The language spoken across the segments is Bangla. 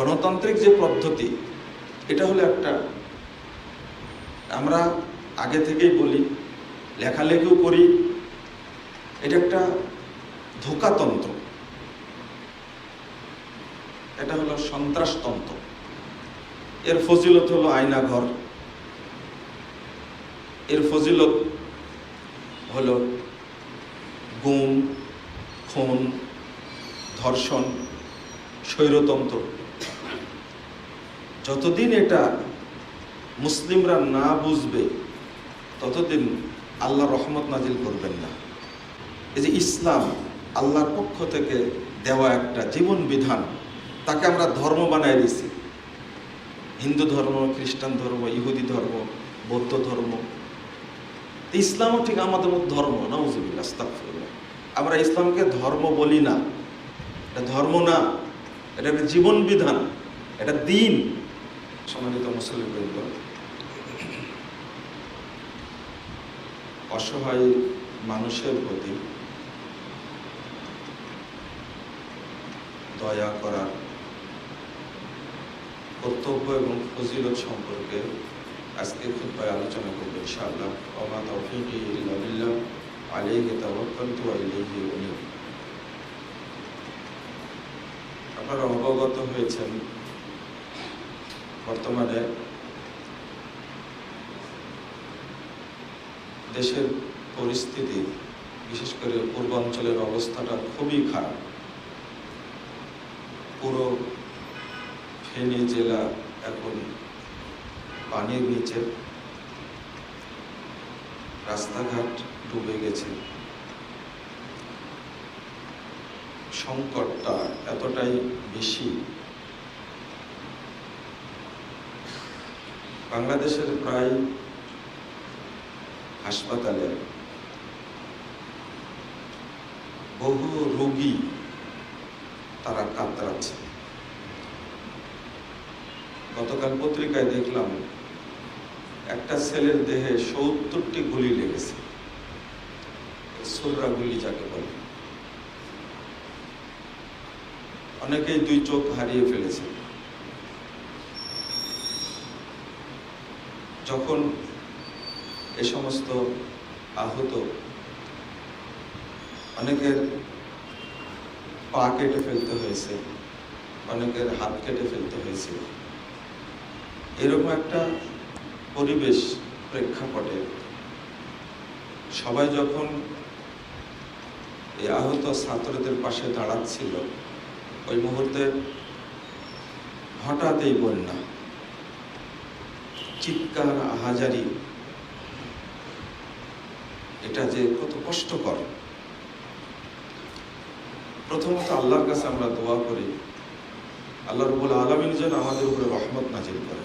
গণতান্ত্রিক যে পদ্ধতি, এটা হলো একটা, আমরা আগে থেকেই বলি, লেখালেখিও করি, এটা একটা ধোকাতন্ত্র। এটা হলো সন্ত্রাসতন্ত্র। এর ফজিলত হলো আয়নাঘর। এর ফজিলত হলো গুম, খুন, ধর্ষণ, স্বৈরতন্ত্র। যতদিন এটা মুসলিমরা না বুঝবে, ততদিন আল্লাহ রহমত নাজিল করবেন না। এই যে ইসলাম আল্লাহর পক্ষ থেকে দেওয়া একটা জীবন বিধান, তাকে আমরা ধর্ম বানায় দিয়েছি। হিন্দু ধর্ম, খ্রিস্টান ধর্ম, ইহুদি ধর্ম, বৌদ্ধ ধর্ম। ইসলামও ঠিক আমাদের মধ্যে ধর্ম না নওজুবিল্লাহ আস্তাগফিরুল্লাহ। আমরা ইসলামকে ধর্ম বলি না। এটা ধর্ম না, এটা একটা জীবন বিধান, এটা দিন। সম্মানিত মুসলিম বৃন্দ অসহায় মানুষের প্রতি দয়া করার কর্তব্য এবং ফজিলত সম্পর্কে আজকে খুব আলোচনা করব ইনশাআল্লাহ। ওমা তৌফিকি ইল্লা বিল্লাহ, আলাইহি তাওয়াক্কালতু ওয়া ইলাইহি উনীব। আপনারা অবগত হয়েছেন বর্তমানে দেশের পরিস্থিতি, বিশেষ করে পূর্বাঞ্চলের অবস্থাটা খুবই খারাপ। পুরো ফেনী জেলা এখন পানির নিচে। রাস্তাঘাট ডুবে গেছে। সংকটটা এতটাই বেশি বাংলাদেশের প্রায় হাসপাতালে বহু রোগী তারা কাতরাচ্ছে। গতকাল পত্রিকায় দেখলাম, একটা ছেলের দেহে সত্তরটি গুলি লেগেছে। সোলরা গুলি যাকে বলে। অনেকেই দুই চোখ হারিয়ে ফেলেছে। যখন এ সমস্ত আহত অনেকের পা কেটে ফেলতে হয়েছে, অনেকের হাত কেটে ফেলতে হয়েছে, এরকম একটা পরিবেশ প্রেক্ষাপটে সবাই যখন এই আহত ছাত্রদের পাশে দাঁড়াচ্ছিল, ওই মুহূর্তে হঠাৎ এই বন্যা চিৎকার আহাজারি এটা যে কত কষ্টকর প্রথমত আল্লাহর কাছে আমরা দোয়া করি, আল্লাহ রবুল আলমিন যেন আমাদের উপরে রহমত নাজিল করে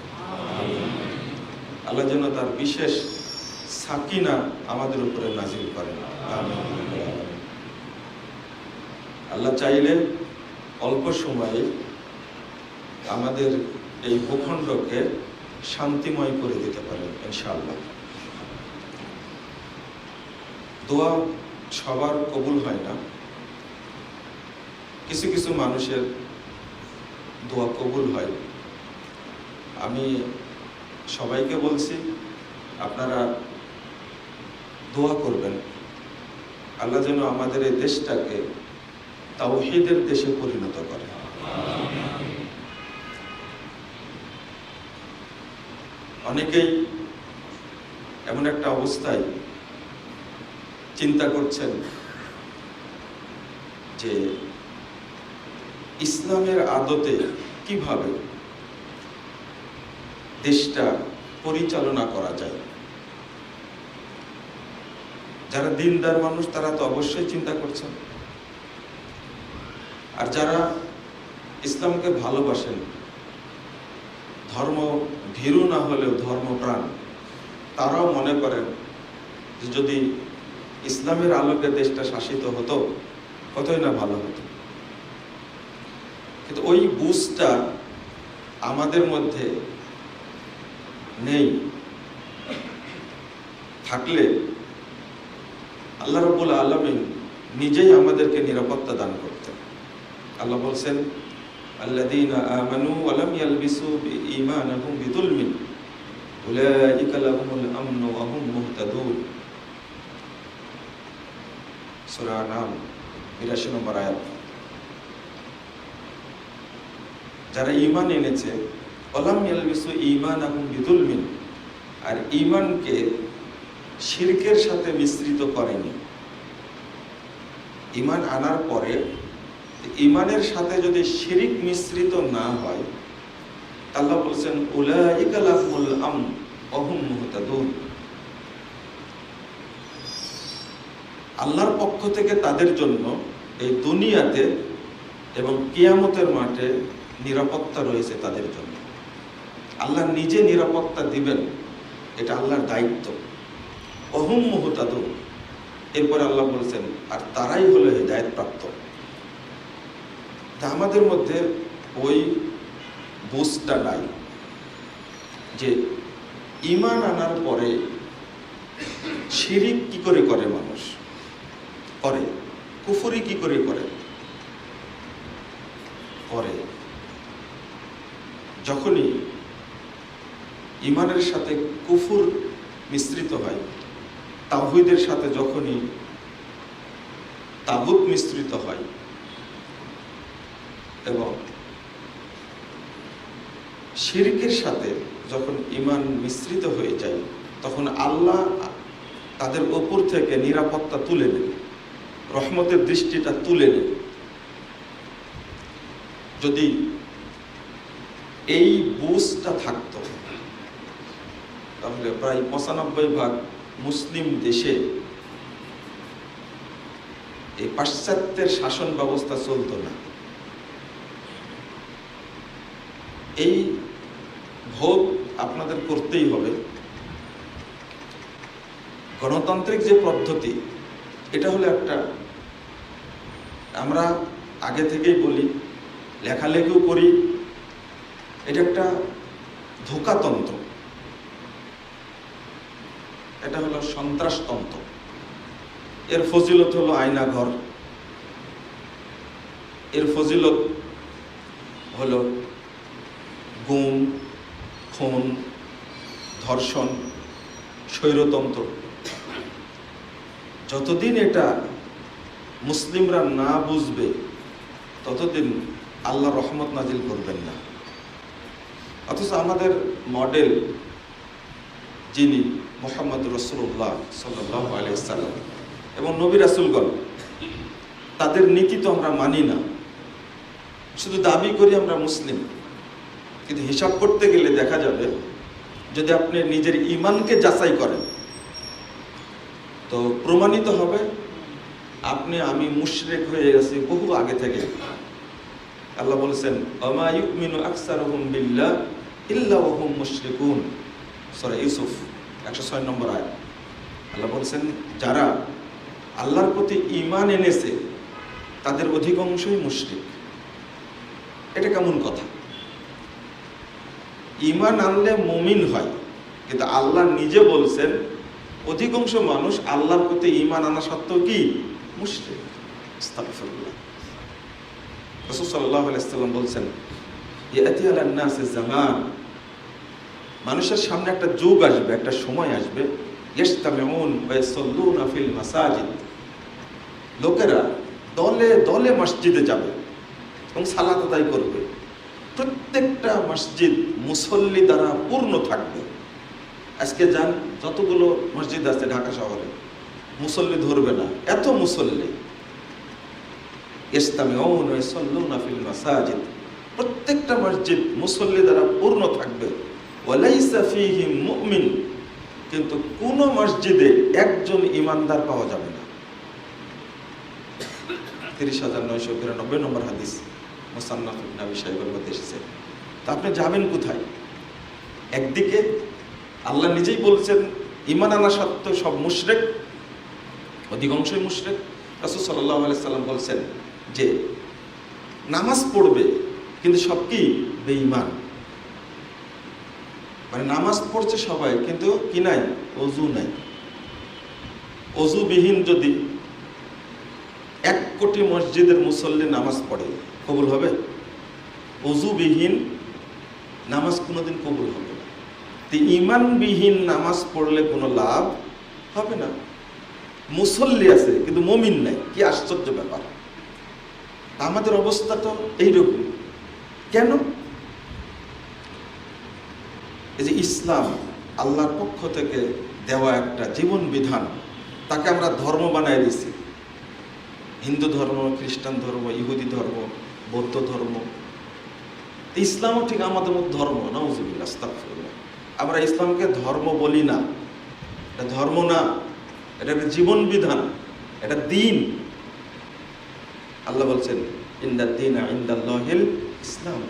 আল্লাহ যেন তার বিশেষ সাকিনা আমাদের উপরে নাজিল আমিন। আল্লাহ চাইলে অল্প সময়ে আমাদের এই ভূখণ্ডকে শান্তিময় করে দিতে পারেন, ইনশাআল্লাহ। দোয়া সবার কবুল হয় না। কিছু কিছু মানুষের দোয়া কবুল হয়। আমি সবাইকে বলছি, আপনারা দোয়া করবেন। আল্লাহ যেন আমাদের এই দেশটাকে তাওহীদের দেশে পরিণত করে। অনেকেই এমন একটা অবস্থায় চিন্তা করছেন যে ইসলামের আদতে কীভাবে দেশটা পরিচালনা করা যায়? যারা দিনদার মানুষ, তারা তো অবশ্যই চিন্তা করছেন। আর যারা ইসলামকে ভালোবাসেন ধর্ম ভীরু না হলেও ধর্মপ্রাণ তারাও মনে করেন যে যদি ইসলামের আলোকে দেশটা শাসিত হতো, কতই না ভালো হতো। কিন্তু ওই বুঝটা আমাদের মধ্যে নেই। থাকলে আল্লাহ রবুল আলমিন নিজেই আমাদেরকে নিরাপত্তা দান করতেন। আল্লাহ বলছেন الذين آمنوا ولم يلبسوا إيمانهم بظلم أولئك لهم الأمن وهم مهتدون সূরা নাম 82 নম্বর আয়াত যারা ঈমান এনেছে অলাম ইয়ালবিসু ঈমানাহুম বিদুলমিন আর ঈমানকে শিরকের সাথে মিশ্রিত করেনি ঈমান আনার পরে ঈমানের সাথে যদি শিরিক মিশ্রিত না হয়, আল্লাহ বলছেন, উলাইকা লাহুমুল আম অহুম মুহতাদুন। আল্লাহর পক্ষ থেকে তাদের জন্য এই দুনিয়াতে এবং কিয়ামতের মাঠে নিরাপত্তা রয়েছে তাদের জন্য। আল্লাহ নিজে নিরাপত্তা দিবেন, এটা আল্লাহর দায়িত্ব। অহুম মুহতাদু এরপর আল্লাহ বলছেন, আর তারাই হলো হেদায়ত প্রাপ্ত তা আমাদের মধ্যে ওই বুঝটা নাই যে ইমান আনার পরে শিরিক কি করে করে মানুষ? করে। কুফুরি কি করে করে? করে। যখনই ইমানের সাথে কুফুর মিশ্রিত হয় তাহিদের সাথে যখনই তাগুত মিশ্রিত হয় এবং শিরকের সাথে যখন ইমান মিশ্রিত হয়ে যায়, তখন আল্লাহ তাদের ওপর থেকে নিরাপত্তা তুলে নেন, রহমতের দৃষ্টিটা তুলে নেন। যদি এই বুঝটা থাকতো, তাহলে প্রায় পঁচানব্বই ভাগ মুসলিম দেশে এই পাশ্চাত্যের শাসন ব্যবস্থা চলতো না। এই ভোগ আপনাদের করতেই হবে। গণতান্ত্রিক যে পদ্ধতি, এটা হলো একটা, আমরা আগে থেকেই বলি, লেখালেখিও করি, এটা একটা ধোকাতন্ত্র। এটা হলো সন্ত্রাসতন্ত্র। এর ফজিলত হলো আয়নাঘর। এর ফজিলত হলো গুম খুন, ধর্ষণ, স্বৈরতন্ত্র। যতদিন এটা মুসলিমরা না বুঝবে, ততদিন আল্লাহ রহমত নাজিল করবেন না। অথচ আমাদের মডেল যিনি মোহাম্মদ রসুল্লাহ সাল্লাহ আলাইসাল্লাম এবং নবী রাসুলগণ, তাদের নীতি তো আমরা মানি না। শুধু দাবি করি আমরা মুসলিম। কিন্তু হিসাব করতে গেলে দেখা যাবে যদি আপনি নিজের ইমানকে যাচাই করেন, তো প্রমাণিত হবে আপনি, আমি মুশরেক হয়ে গেছি বহু আগে থেকে। আল্লাহ বলেছেন আমা ইউমিনু আকসারুহুম বিল্লাহ ইল্লা ওয়া হুম মুশরিকুন। সূরা ইউসুফ 106 নম্বর আয়াত। আল্লাহ বলেছেন, যারা আল্লাহর প্রতি ঈমান এনেছে, তাদের অধিকাংশই মুশরিক। এটা কেমন কথা? ঈমান আনলে মুমিন হয়। কিন্তু আল্লাহ নিজে বলছেন, অধিকাংশ মানুষ আল্লাহর প্রতি ঈমান আনা সত্ত্বেও কি? মুশরিক। বলছেন জামান। মানুষের সামনে একটা যুগ আসবে, একটা সময় আসবে। মাসাজিদ। লোকেরা দলে দলে মসজিদে যাবে এবং সালাত আদায় করবে। প্রত্যেকটা মসজিদ মুসল্লি দ্বারা পূর্ণ থাকবে। আজকে যান, যতগুলো মসজিদ আছে ঢাকা শহরে, মুসল্লি ধরবে না, এত মুসল্লি। প্রত্যেকটা মসজিদ মুসল্লি দ্বারা পূর্ণ থাকবে। কিন্তু কোন মসজিদে একজন ইমানদার পাওয়া যাবে না। তিরিশ হাজার নয়শো বিরানব্বই নম্বর হাদিস। মোসান্নাফ সাহেবের মধ্যে এসেছে। তা আপনি যাবেন কোথায়? একদিকে আল্লাহ নিজেই বলছেন ইমান আনা সত্ত্বেও সব মুশরেক, অধিকাংশই মুশরেক। রাসুল সাল্লাহ সাল্লাম বলছেন যে, নামাজ পড়বে, কিন্তু সব কি? বেঈমান। মানে নামাজ পড়ছে সবাই, কিন্তু কি নাই? অজু নাই। অজুবিহীন যদি এক কোটি মসজিদের মুসল্লি নামাজ পড়ে কবুল হবে? অজুবিহীন নামাজ কোনোদিন কবুল হবে না। তো ইমানবিহীন নামাজ পড়লে কোনো লাভ হবে না। মুসল্লি আছে, কিন্তু মমিন নাই। কি আশ্চর্য ব্যাপার। আমাদের অবস্থা তো এইরকম। কেন? এই যে ইসলাম আল্লাহর পক্ষ থেকে দেওয়া একটা জীবন বিধান, তাকে আমরা ধর্ম বানায় দিছি। হিন্দু ধর্ম, খ্রিস্টান ধর্ম, ইহুদি ধর্ম বৌদ্ধ ধর্ম। ইসলামও ঠিক আমাদের মধ্যে ধর্ম আস্তাগফিরুল্লাহ। আমরা ইসলামকে ধর্ম বলি না। এটা ধর্ম না, এটা একটা জীবন বিধান, এটা দিন। আল্লাহ বলছেন ইন্দা দিন ইন্দাল্লাহিল ইসলাম।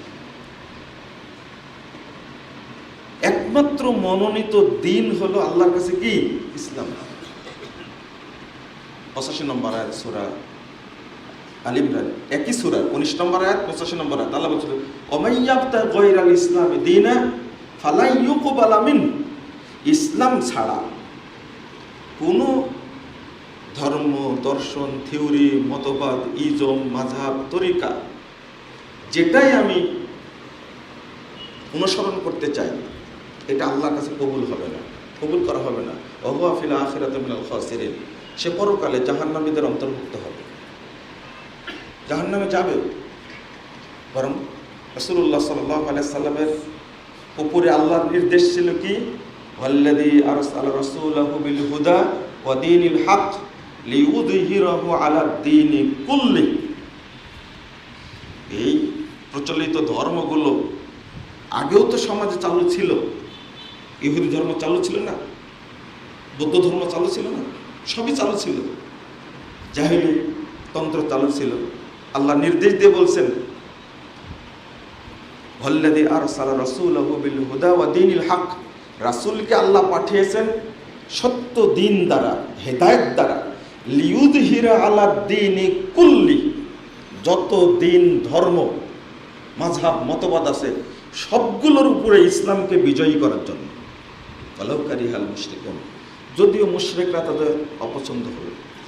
একমাত্র মনোনীত দিন হলো আল্লাহর কাছে কি? ইসলাম। পঁচাশি নম্বর আয়াত, সুরা আল একই সুরা, উনিশ নম্বর আয়াত, পঁচাশি নম্বর আয়াত। আল্লাহ বলছিল ওমাইয়াবতা গৈরাল ইসলাম দিনা ফালাই ইউকুবাল আমিন ইসলাম ছাড়া কোনো ধর্ম, দর্শন, থিওরি, মতবাদ, ইজম মাঝাব তরিকা যেটাই আমি অনুসরণ করতে চাই, এটা আল্লাহর কাছে কবুল হবে না, কবুল করা হবে না। অহুয়াফিল আখিরাত মিনাল খাসিরিন। সে পরকালে জাহান্নামীদের অন্তর্ভুক্ত হবে। জাহান্নামে যাবে। বরং রসুল্লাহ সাল্লাহ উপরে আল্লাহর নির্দেশ ছিল কি? ওয়াল্লাযী আরসালা রাসূলাহু বিল হুদা ওয়া দীনিল হক লিইউযহিরাহু আলা দীনি কুল্লি। এই প্রচলিত ধর্মগুলো আগেও তো সমাজে চালু ছিল। ইহুদি ধর্ম চালু ছিল না? বৌদ্ধ ধর্ম চালু ছিল না? সবই চালু ছিল। জাহিলি তন্ত্র চালু ছিল। আল্লাহ নির্দেশ দিয়ে বলছেন ভল্লাদি আর সালা রসুল বিল হুদা ওয়া দিনিল হক রাসূলকে আল্লাহ পাঠিয়েছেন সত্য দিন দ্বারা, হেদায়েত দ্বারা লিউদহিরা আলা দিনি কুল্লি, যত দিন ধর্ম মাঝহাব মতবাদ আছে, সবগুলোর উপরে ইসলামকে বিজয়ী করার জন্য। অলৌকারি হাল মুশরিকুন, যদিও মুশরিকরা তাদের অপছন্দ হবে